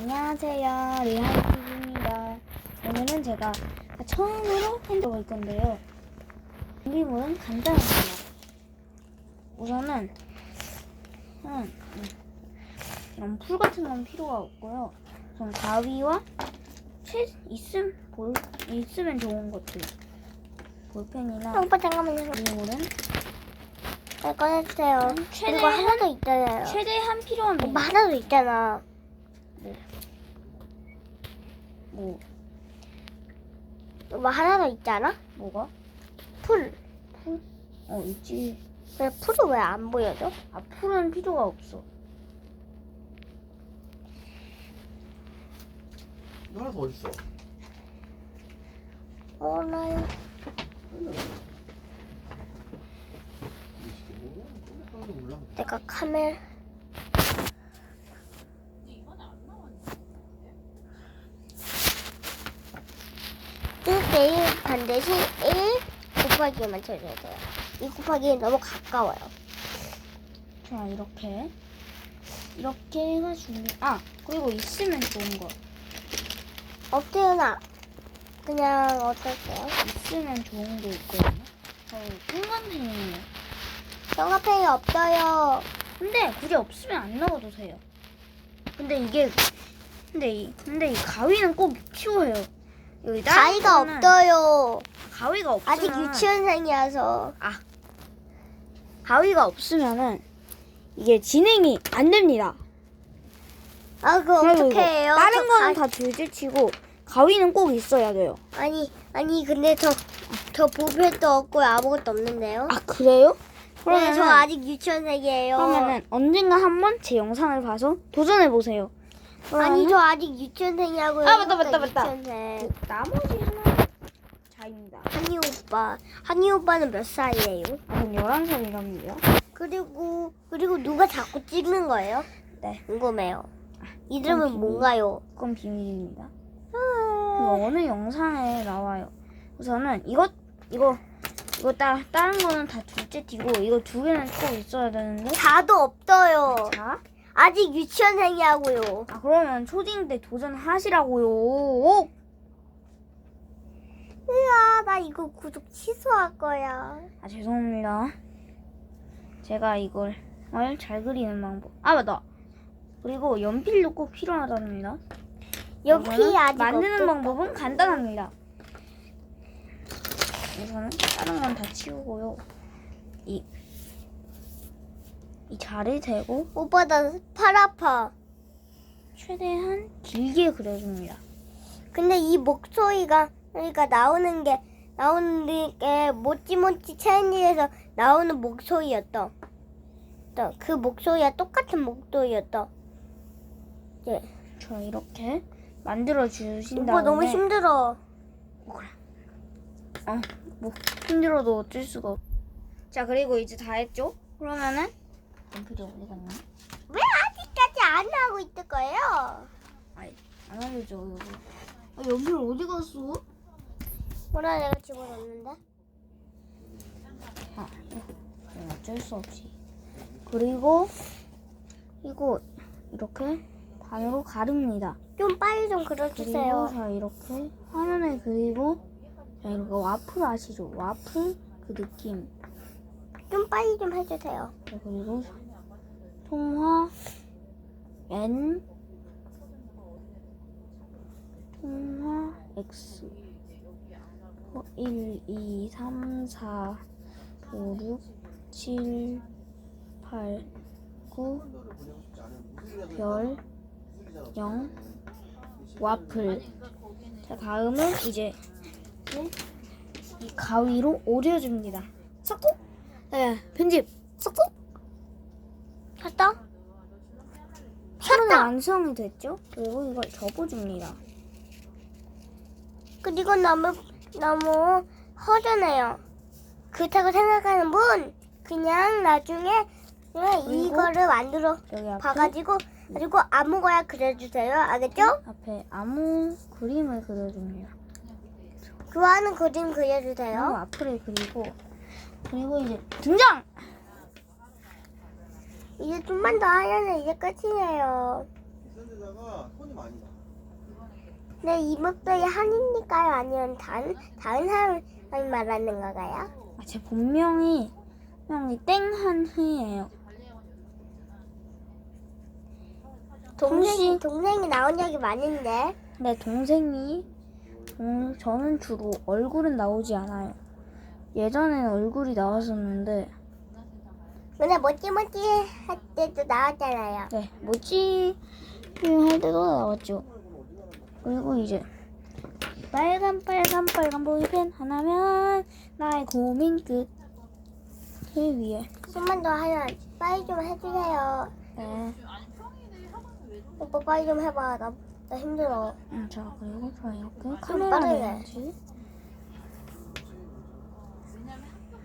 안녕하세요. 리하이TV입니다. 오늘은 제가 처음으로 핸드볼 건데요. 준비물은 간단합니다. 우선은 음, 이런 풀 같은 건 필요가 없고요. 우선 가위와 최 있음 볼 있으면 좋은 것들 볼펜이나 오빠 잠깐만요. 준비물은 네, 꺼내주세요. 최대 이거 하나도 있잖아요. 최대한 필요한 오빠 뭐, 하나도 있잖아. 뭐, 뭐, 뭐 하나 더 있지 않아? 뭐가? 풀. 풀? 어, 있지. 왜 풀이 왜 안 보여줘? 아, 풀은 필요가 없어. 하나 더 있어. 어, 나요. 내가 카멜 1대1 반드시 1 곱하기만 쳐줘야 돼요. 2 곱하기 너무 가까워요. 자, 이렇게. 이렇게 해가지고. 아, 그리고 있으면 좋은 거. 없대요나 그냥 어떨까요? 있으면 좋은 게 있거든요. 저희 똥간팽이에요. 똥간팽이 없어요. 근데 굳이 없으면 안 넣어도 돼요. 근데 이게 근데 이 근데 이 가위는 꼭 필요해요. 여기 다른 가위가 거는 없어요. 가위가 없으면 아직 유치원생이라서. 가위가 없으면은 이게 진행이 안 됩니다. 아, 그거 그리고 어떻게 해요? 다른 저 거는 가- 다 줄줄 치고 가위는 꼭 있어야 돼요. 아니, 아니, 근데 저, 저 보필도 없고 아무것도 없는데요? 아 그래요? 네, 그러면 저 아직 유치원생이에요. 그러면은 언젠가 한번 제 영상을 봐서 도전해 보세요. 아니, 저 아직 유치원생이라고요. 아, 맞다, 맞다, 맞다. 유치원생. 나머지 하나 자입니다. 한이 오빠. 한이 오빠는 몇 살이에요? 저는 11살이랍니다. 그리고, 그리고 누가 자꾸 찍는 거예요? 네. 궁금해요. 이름은 비밀. 뭔가요? 그건 비밀입니다. 그거 어느 영상에 나와요. 우선은 이것 이거 이거 따, 다른 거는 다 둘째 띄고 이거 두 개는 꼭 있어야 되는데 자도 없어요. 자, 아직 유치원생이라고요. 아 그러면 초딩 때 도전하시라고요. 으아, 나 이거 구독 취소할 거야. 아 죄송합니다. 제가 이걸 어, 잘 그리는 방법. 아 맞다. 그리고 연필도 꼭 필요하답니다. 연필이 이거는 아직 만드는 없어. 방법은 간단합니다. 우선은 다른 건 다 치우고요. 이, 이 자를 대고 오빠 나 팔 아파. 최대한 길게 그려줍니다. 근데 이 목소리가 그러니까 나오는 게 나오는 게 모찌모찌 챌린지에서 나오는 목소리였다. 또그 목소리와 똑같은 목소리였다. 예. 저 이렇게 만들어 주신 다음에 오빠 너무 힘들어. 어, 뭐 힘들어도 어쩔 수가 없. 자 그리고 이제 다 했죠? 그러면은 연필이 어디 갔나? 왜 아직까지 안 하고 있을 거예요? 아이 안 알려줘 여기. 아, 연필 어디 갔어? 뭐라 내가 집어넣는데? 아, 이거 어쩔 수 없이. 그리고 이거 이렇게 반으로 가릅니다. 좀 빨리 좀 그려주세요. 자 이렇게 화면에 그리고 자 이렇게 와플 아시죠? 와플 그 느낌. 좀 빨리 좀 해주세요. 자, 그리고 통화 N 통화 X 1, 2, 3, 4, 5, 6, 7, 8, 9, 별, 0, 와플. 자, 다음은 이제 이 가위로 오려 줍니다. 섞고, 네, 편집, 섞고. 했다? 손은 완성이 됐죠? 그리고 이걸 접어줍니다. 그리고 너무 너무 허전해요. 그렇다고 생각하는 분 그냥 나중에 그냥 그리고 이거를 만들어 여기 앞에 봐가지고 그리고 아무거나 그려주세요. 알겠죠? 앞에 아무 그림을 그려줍니다. 좋아하는 그림 그리고 그려주세요. 앞을 그리고 그리고 이제 등장. 이제 좀만 더 하려면 이제 끝이에요. 여기다가 손이 많이 나. 네, 이목도리 한이니까요? 아니면 다른, 다른 사람을 말하는 건가요? 아, 제 본명이 그냥 땡한희예요. 동생이, 혹시- 동생이 나온 적이 많은데. 내 동생이 동, 저는 주로 얼굴은 나오지 않아요. 예전에는 얼굴이 나왔었는데 근데 멋지멋지 할 때도 나왔잖아요. 네 뭐지 할 때도 나왔죠. 그리고 이제 빨간 빨간 빨간 보이펜 하나면 나의 고민 끝. 그 위에 좀만 더 하면 빨리 좀 해주세요. 네. 오빠 빨리 좀 해봐. 나, 나 힘들어. 음, 자 그리고 저 이렇게 빠르게. 카메라 해야지.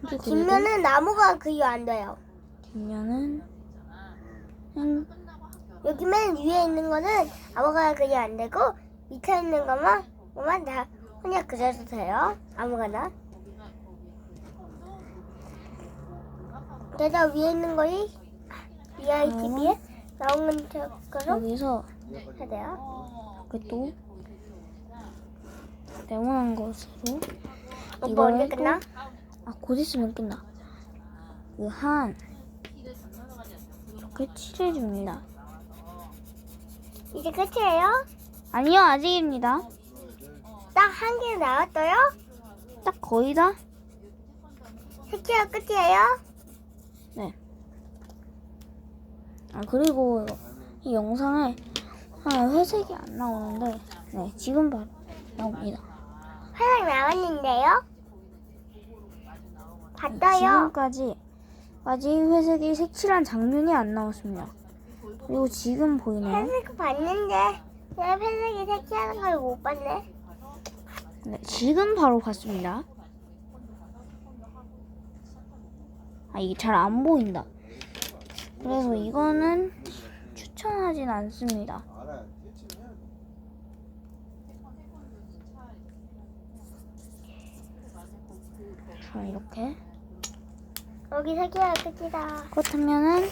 이제 그리고 뒷면은 나무가 그리 안 돼요. 뒷면은 음, 여기 맨 위에 있는 거는 아무거나 그리 안 되고 밑에 있는 것만 것만 다 그냥 그려도 돼요. 아무거나. 내가 위에 있는 거이 VITV에 나오는 것처럼 여기서 해야 돼요. 이렇게 또 네모난 것으로 오빠 이걸 언제 또- 끝나? 아곧 있으면 끝나 그한 이렇게 칠해줍니다 이제 끝이에요? 아니요 아직입니다 딱 한 개 나왔어요? 딱 거의 다 색채가 끝이에요? 아 그리고 이 영상에 아, 회색이 안 나오는데 네 지금 바로 나옵니다 화장 나왔는데요? 네, 봤어요? 지금까지 아직 회색이 색칠한 장면이 안 나왔습니다 그리고 지금 보이네요 회색 봤는데 내가 회색이 색칠하는 걸 못 봤네. 네, 지금 바로 봤습니다. 아, 이게 잘 안 보인다. 그래서 이거는 추천하진 않습니다. 자, 이렇게. 여기 색채가 끝이다. 그렇다면은,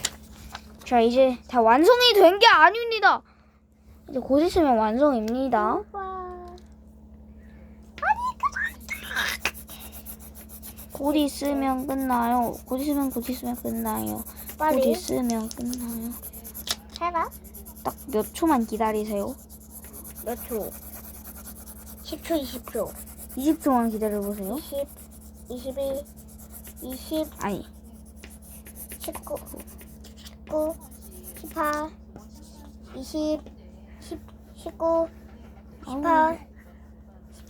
자, 이제 다 완성이 된 게 아닙니다. 이제 곧 있으면 완성입니다. 와. 곧 있으면 끝나요. 곧 있으면 곧 있으면 끝나요. 곧 빨리 있으면 끝나요. 해봐. 딱 몇 초만 기다리세요. 몇 초? 10초, 20초. 20초만 기다려 보세요. 20, 21, 20, 아니, 19, 19, 18, 20, 10, 19, 18, 17, 16, 15,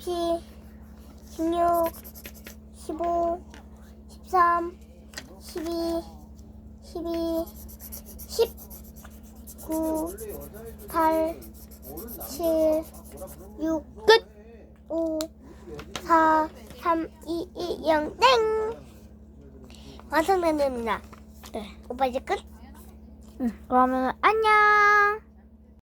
13, 12, 12, 10, 9, 8, 7, 6, 끝! 5, 4, 3, 2, 1, 0, 땡! 완성됩니다. 네. 오빠 이제 끝? 응, 그러면 안녕!